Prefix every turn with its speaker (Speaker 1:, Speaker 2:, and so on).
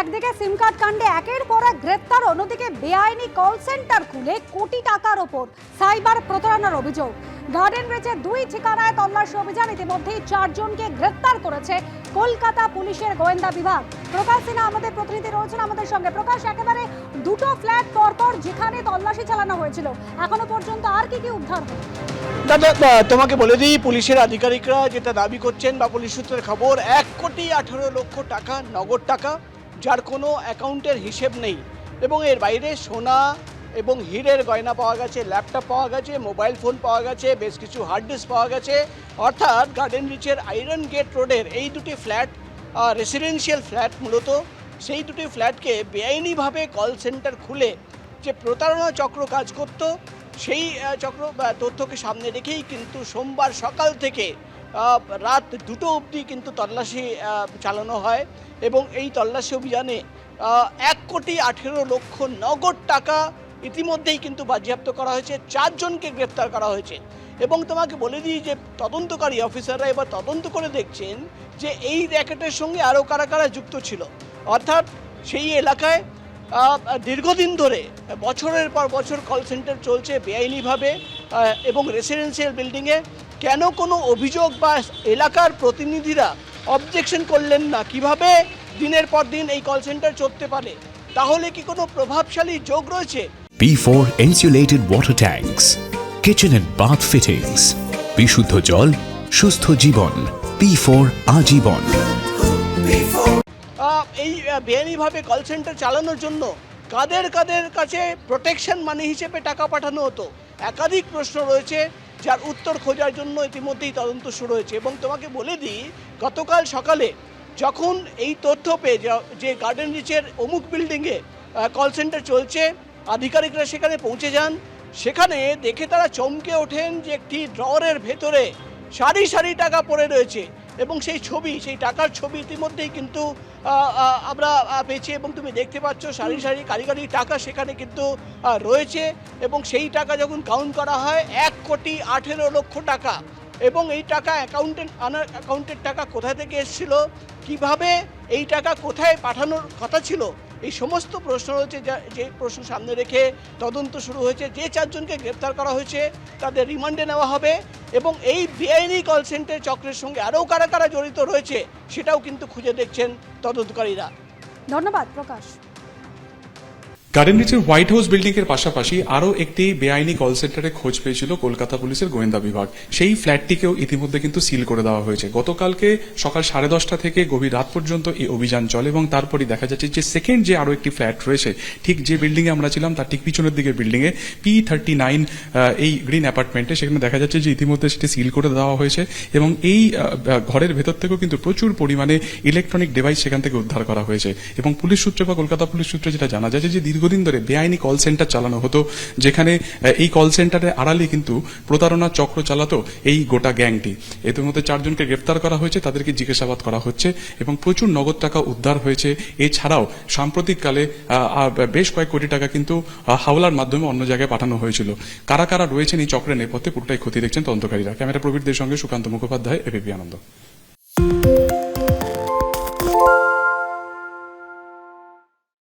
Speaker 1: একদিকে সিম কার্ড কাণ্ডে একের পর এক গ্রেপ্তার, অন্যদিকে বেআইনি কল সেন্টার খুলে কোটি টাকার ওপর সাইবার প্রতারণার অভিযোগ। গার্ডেন রেচে দুই ঠিকানায় তল্লাশি অভিযান ইতিমধ্যেই চারজনকে গ্রেপ্তার করেছে কলকাতা পুলিশের গোয়েন্দা বিভাগ। প্রকাশ সিনহা, আমাদের প্রতিনিধি রয়েছেন আমাদের সঙ্গে। প্রকাশ, একেবারে দুটো ফ্ল্যাট পরপর যেখানে তল্লাশি চালানো হয়েছিল। এখনও পর্যন্ত আর কি কি উদ্ধার
Speaker 2: দাদা তোমাকে বলে দিই, পুলিশের আধিকারিকরা যেটা দাবি করছেন বা পুলিশ সূত্রের খবর, এক কোটি আঠেরো লক্ষ টাকা নগদ টাকা যার কোনো অ্যাকাউন্টের হিসেব নেই। এবং এর বাইরে সোনা এবং হীরের গয়না পাওয়া গেছে, ল্যাপটপ পাওয়া গেছে, মোবাইল ফোন পাওয়া গেছে, বেশ কিছু হার্ড ডিস্ক পাওয়া গেছে। অর্থাৎ গার্ডেন রিচের আয়রন গেট রোডের এই দুটি ফ্ল্যাট রেসিডেন্সিয়াল ফ্ল্যাট মূলত, সেই দুটি ফ্ল্যাটকে বেআইনিভাবে কল সেন্টার খুলে যে প্রতারণা চক্র কাজ করত, সেই চক্র তথ্যকে সামনে রেখেই কিন্তু সোমবার সকাল থেকে রাত দুটো অবধি কিন্তু তল্লাশি চালানো হয় এবং এই তল্লাশি অভিযানে এক কোটি আঠেরো লক্ষ নগদ টাকা ইতিমধ্যেই কিন্তু বাজেয়াপ্ত করা হয়েছে। চারজনকে গ্রেপ্তার করা হয়েছে এবং তোমাকে বলে দিই যে তদন্তকারী অফিসাররা এবার তদন্ত করে দেখছেন যে এই র্যাকেটের সঙ্গে আরও কারা কারা যুক্ত ছিল। অর্থাৎ সেই এলাকায় দীর্ঘদিন ধরে, বছরের পর বছর কল সেন্টার চলছে বেআইনিভাবে এবং রেসিডেন্সিয়াল বিল্ডিংয়ে কেন কোনো অভিযোগ বা এলাকার প্রতিনিধিরা অবজেকশন করলেন না? কীভাবে দিনের পর দিন এই কল সেন্টার চলতে পারে? তাহলে কি কোনো প্রভাবশালী যোগ রয়েছে?
Speaker 3: P4 insulated water tanks, kitchen and bath fittings, বিশুদ্ধ জল সুস্থ জীবন P4 আজীবন।
Speaker 2: এই বেআইনিভাবে কল সেন্টার চালানোর জন্য কাদের কাদের কাছে প্রোটেকশন মানি হিসেবে টাকা পাঠানো হতো? একাধিক প্রশ্ন রয়েছে। যার উত্তর খোঁজার জন্য ইতিমধ্যেই তদন্ত শুরু হয়েছে। এবং তোমাকে বলে দিই, গতকাল সকালে যখন এই তথ্য পেয়ে যা- গার্ডেন রিচের অমুক বিল্ডিংয়ে কল সেন্টার চলছে, আধিকারিকরা সেখানে পৌঁছে যান, সেখানে দেখে তারা চমকে ওঠেন যে একটি ড্রয়ারের ভেতরে সারি সারি টাকা পড়ে রয়েছে। এবং সেই ছবি সেই টাকার ছবি ইতিমধ্যেই কিন্তু আমরা পেয়েছি এবং তুমি দেখতে পাচ্ছ সারি সারি কারিগরি টাকা সেখানে কিন্তু রয়েছে এবং সেই টাকা যখন কাউন্ট করা হয় এক কোটি আঠেরো লক্ষ টাকা। এবং এই টাকা অ্যাকাউন্টেন্ট আনার অ্যাকাউন্টের টাকা কোথা থেকে এসেছিল? কীভাবে এই টাকা কোথায় পাঠানোর কথা ছিল? এই সমস্ত প্রশ্ন রয়েছে যা যে প্রশ্ন সামনে রেখে তদন্ত শুরু হয়েছে। যে চারজনকে গ্রেপ্তার করা হয়েছে, তাদের রিমান্ডে নেওয়া হবে এবং এই বেআইনি কল সেন্টার চক্রের সঙ্গে আরও কারা কারা জড়িত রয়েছে, সেটাও কিন্তু খুঁজে দেখছেন তদন্তকারীরা।
Speaker 1: ধন্যবাদ, প্রকাশ।
Speaker 4: গার্ডেন রিচের হোয়াইট হাউস বিল্ডিং এর পাশাপাশি আরও একটি বেআইনি কল সেন্টারে খোঁজ পেয়েছিল কলকাতা পুলিশের গোয়েন্দা বিভাগ। সেই ফ্ল্যাটটিকেও ইতিমধ্যে কিন্তু সিল করে দেওয়া হয়েছে। গতকালকে সকাল সাড়ে দশটা থেকে গভীর রাত পর্যন্ত এই অভিযান চলে এবং তারপরই দেখা যাচ্ছে যে সেকেন্ড যে আরও একটি ফ্ল্যাট রয়েছে, ঠিক যে বিল্ডিং এ আমরা ছিলাম তার ঠিক পিছনের দিকের বিল্ডিং এ পি থার্টি নাইন এই গ্রিন অ্যাপার্টমেন্টে, সেখানে দেখা যাচ্ছে যে ইতিমধ্যে সেটি সিল করে দেওয়া হয়েছে এবং এই ঘরের ভেতর থেকেও কিন্তু প্রচুর পরিমাণে ইলেকট্রনিক ডিভাইস সেখান থেকে উদ্ধার করা হয়েছে এবং পুলিশ সূত্রে বা কলকাতা পুলিশ সূত্রে যেটা জানা যাচ্ছে যে দীর্ঘদিন ধরে বেআইনি কল সেন্টার চালানো হতো, যেখানে এই কল সেন্টারের আড়ালে কিন্তু প্রতারণা চক্র চালাতো এই গোটা গ্যাংটি। এদের মধ্যে চারজনকে গ্রেফতার করা হয়েছে, তাদেরকে জিজ্ঞাসাবাদ করা হচ্ছে এবং প্রচুর নগদ টাকা উদ্ধার হয়েছে। এছাড়াও সাম্প্রতিককালে বেশ কয়েক কোটি টাকা কিন্তু হাওলার মাধ্যমে অন্য জায়গায় পাঠানো হয়েছিল। কারা কারা রয়েছেন এই চক্রের নেপথ্যে পুরোটাই ক্ষতি দেখছেন তদন্তকারীরা। ক্যামেরা প্রবীরদের সঙ্গে সুকান্ত মুখোপাধ্যায় এবিপি আনন্দ।